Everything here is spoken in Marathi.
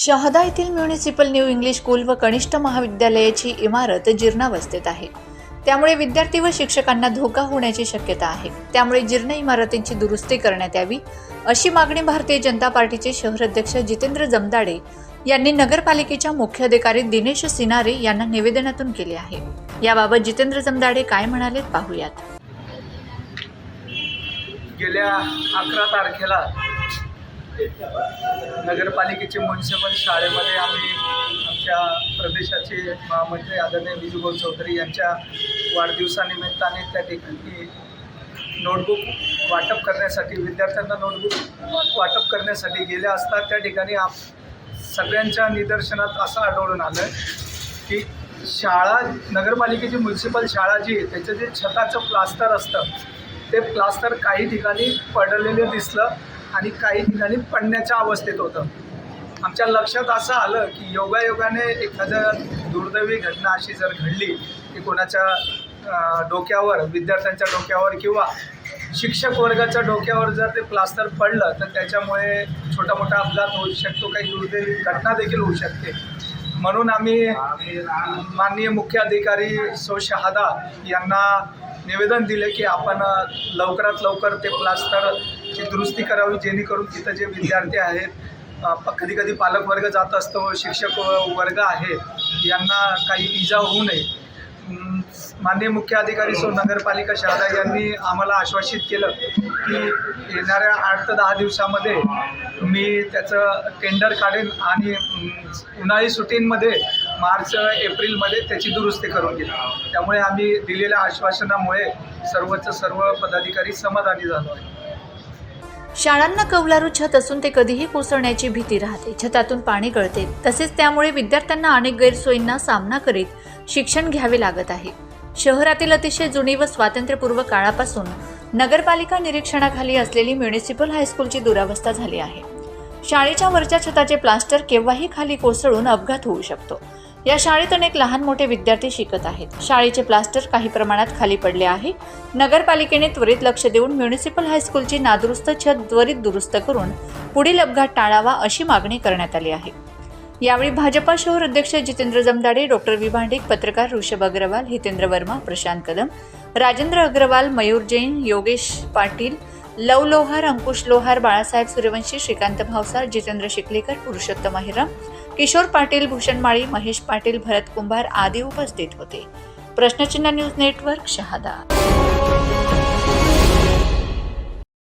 शहादा येथील म्युनिसिपल न्यू इंग्लिश स्कूल व कनिष्ठ महाविद्यालयाची इमारत जीर्णावस्थेत आहे. त्यामुळे विद्यार्थी व शिक्षकांना धोका होण्याची शक्यता आहे. त्यामुळे जीर्ण इमारतींची दुरुस्ती करण्यात यावी अशी मागणी भारतीय जनता पार्टीचे शहर अध्यक्ष जितेंद्र जमदाडे यांनी नगरपालिकेच्या मुख्य अधिकारी दिनेश सिनारे यांना निवेदनातून केले आहे. याबाबत जितेंद्र जमदाडे काय म्हणाले पाहूयात. गेल्या अकरा तारखेला नगरपालिकेचे म्युन्सिपल शाळेमध्ये आम्ही आमच्या प्रदेशाचे महामंत्री आदरणीय विजूभाऊ चौधरी यांच्या वाढदिवसानिमित्ताने त्या ठिकाणी नोटबुक वाटप करण्यासाठी विद्यार्थ्यांना नोटबुक वाटप करण्यासाठी गेले असता त्या ठिकाणी आप सगळ्यांच्या निदर्शनात असं आढळून आलं की शाळा नगरपालिकेची म्युन्सिपल शाळा जी आहे त्याचं जे छताचं प्लास्टर असतं ते प्लास्टर काही ठिकाणी पडलेलं दिसलं. आणि काही ठिकाणी पडण्याच्या अवस्थेत होतं. आमच्या लक्षात असं आलं की योगायोगाने एखाद्या दुर्दैवी घटना अशी जर घडली की कोणाच्या डोक्यावर विद्यार्थ्यांच्या डोक्यावर किंवा शिक्षक वर्गाच्या डोक्यावर जर ते प्लास्टर पडलं तर त्याच्यामुळे छोटा मोठा अपघात होऊ शकतो काही दुर्दैवी घटना देखील होऊ शकते. म्हणून आम्ही माननीय मुख्य अधिकारी सो शहादा यांना निवेदन दिले की आपण लवकरात लवकर ते प्लास्टर ची दुरुस्ती करावी जेणेकरून तिथं जे विद्यार्थी आहेत कधी कधी पालकवर्ग जात असतो शिक्षक वर्ग आहे यांना काही इजा होऊ नये. माननीय मुख्य अधिकारी सो नगरपालिका शारदा यांनी आम्हाला आश्वासित केलं की येणाऱ्या आठ ते दहा दिवसामध्ये मी त्याचं टेंडर काढेन आणि उन्हाळी सुट्टींमध्ये मार्च एप्रिलमध्ये त्याची दुरुस्ती करून घेईल त्यामुळे आम्ही दिलेल्या आश्वासनामुळे सर्वच सर्व पदाधिकारी समाधानी झालो आहे. शाळांना कौलारू छत असून ते कधीही कोसळण्याची भीती राहते. छतातून पाणी गळते. तसेच त्यामुळे विद्यार्थ्यांना अनेक गैरसोयींना सामना करीत शिक्षण घ्यावे लागत आहे. शहरातील अतिशय जुनी व स्वातंत्र्यपूर्व काळापासून नगरपालिका निरीक्षणाखाली असलेली म्युनिसिपल हायस्कूलची दुरावस्था झाली आहे. शाळेच्या वरच्या छताचे प्लास्टर केव्हाही खाली कोसळून अपघात होऊ शकतो. या शाळेत अनेक लहान मोठे विद्यार्थी शिकत आहेत. शाळेचे प्लास्टर काही प्रमाणात खाली पडले आहे. नगरपालिकेने त्वरित लक्ष देऊन म्युनिसिपल हायस्कूलची नादुरुस्त छत त्वरित दुरुस्त करून पुढील अपघात टाळावा अशी मागणी करण्यात आली आहे. यावेळी भाजपा शहर अध्यक्ष जितेंद्र जमदाडे डॉक्टर विभांडिक पत्रकार ऋषभ अग्रवाल हितेंद्र वर्मा प्रशांत कदम राजेंद्र अग्रवाल मयूर जैन योगेश पाटील लव लोहार अंकुश लोहार बाळासाहेब सूर्यवंशी श्रीकांत भावसार जितेंद्र शिकलेकर पुरुषोत्तम अहिरम किशोर पाटील भूषण माळी महेश पाटील भरत कुंभार आदी उपस्थित होते. प्रश्नचिन्ह न्यूज नेटवर्क शहादा.